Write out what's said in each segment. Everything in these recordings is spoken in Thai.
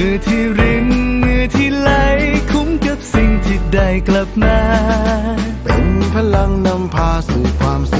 เหงื่อที่รินเหงื่อที่ไหลคุ้มกับสิ่งที่ได้กลับมา เป็นพลังนำพาสู่ความสุข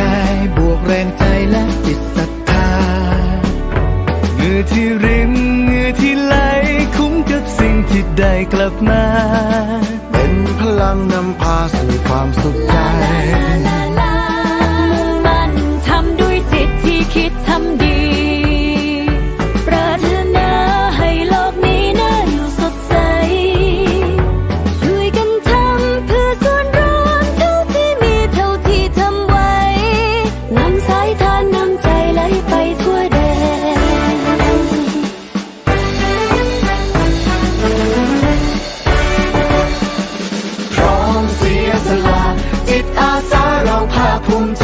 ย ที่ริมเงื่อที่ไหลคุ้มกับสิ่งที่ได้กลับมา เป็นพลังนำพาสู่ความสุขใจมุ่งมั่นทำด้วยจิตที่คิด Punkt.